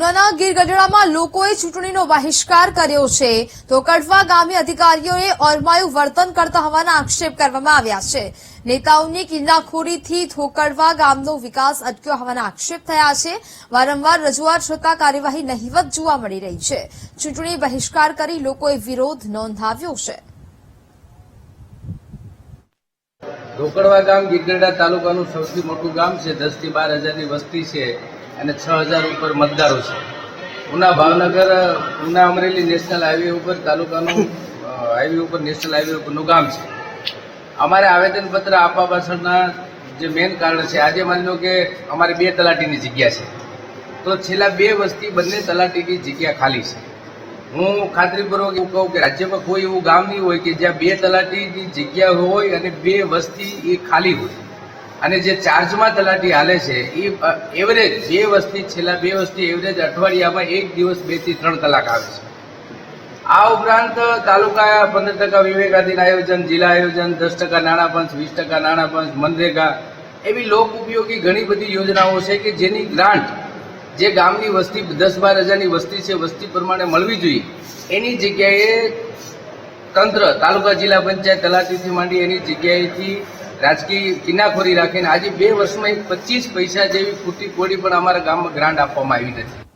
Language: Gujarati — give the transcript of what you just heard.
ઉનાના ગીર ગઢડામાં લોકોએ ચૂંટણીનો બહિષ્કાર કર્યો છે. તો કડવા ગામે અધિકારીઓએ ઓરમાયું વર્તન કરતા હોવાના આક્ષેપ કરવામાં આવ્યા છે. નેતાઓની કિલ્લાખોરીથી થોકડવા ગામનો વિકાસ અટક્યો હોવાના આક્ષેપ થયા છે. વારંવાર રજૂઆત છતાં કાર્યવાહી નહિવત જોવા મળી રહી છે. ચૂંટણી બહિષ્કાર કરી લોકોએ વિરોધ નોંધાવ્યો છે. ઢોકળવા ગામ ગીરગઢડા તાલુકાનું સૌથી મોટું ગામ છે. દસથી બાર હજારની વસ્તી છે. અને છ હજાર ઉપર મતદારો છે. ઉના ભાવનગર, ઉના અમરેલી નેશનલ હાઈવે ઉપર, તાલુકાનું હાઈવે ઉપર, નેશનલ હાઈવે ઉપરનું ગામ છે. અમારે આવેદનપત્ર આપવા પાછળના જે મેઇન કારણ છે, આજે માની લો કે અમારે બે તલાટીની જગ્યા છે. તો છેલ્લા બે વર્ષથી બંને તલાટીની જગ્યા ખાલી છે. હું ખાતરીપૂર્વક એવું કહું કે રાજ્યમાં કોઈ એવું ગામ નહીં હોય કે જ્યાં બે તલાટીની જગ્યા હોય અને બે વસ્તી એ ખાલી હોય. અને જે ચાર્જમાં તલાટી હાલે છે એ એવરેજ બે વસ્તી, છેલ્લા બે વસ્તી એવરેજ અઠવાડિયામાં એક દિવસ બેથી ત્રણ કલાક આવે છે. આ ઉપરાંત તાલુકા પંદર ટકા વિવેકાધીન આયોજન, જિલ્લા આયોજન, દસ ટકા નાણાં પંચ, વીસ ટકા નાણાં પંચ, મનરેગા એવી લોક ઉપયોગી ઘણી બધી યોજનાઓ છે કે જેની ગ્રાન્ટ જે ગામની વસ્તી, દસ બાર હજારની વસ્તી છે, વસ્તી પ્રમાણે મળવી જોઈએ. એની જગ્યાએ તંત્ર, તાલુકા જિલ્લા પંચાયત તલાટીથી માંડી એની જગ્યાએથી રાજકીય કિનાખોરી રાખીને આજે બે વર્ષમાં એક પચીસ પૈસા જેવી ખૂટી કોડી પણ અમારા ગામમાં ગ્રાન્ટ આપવામાં આવી નથી.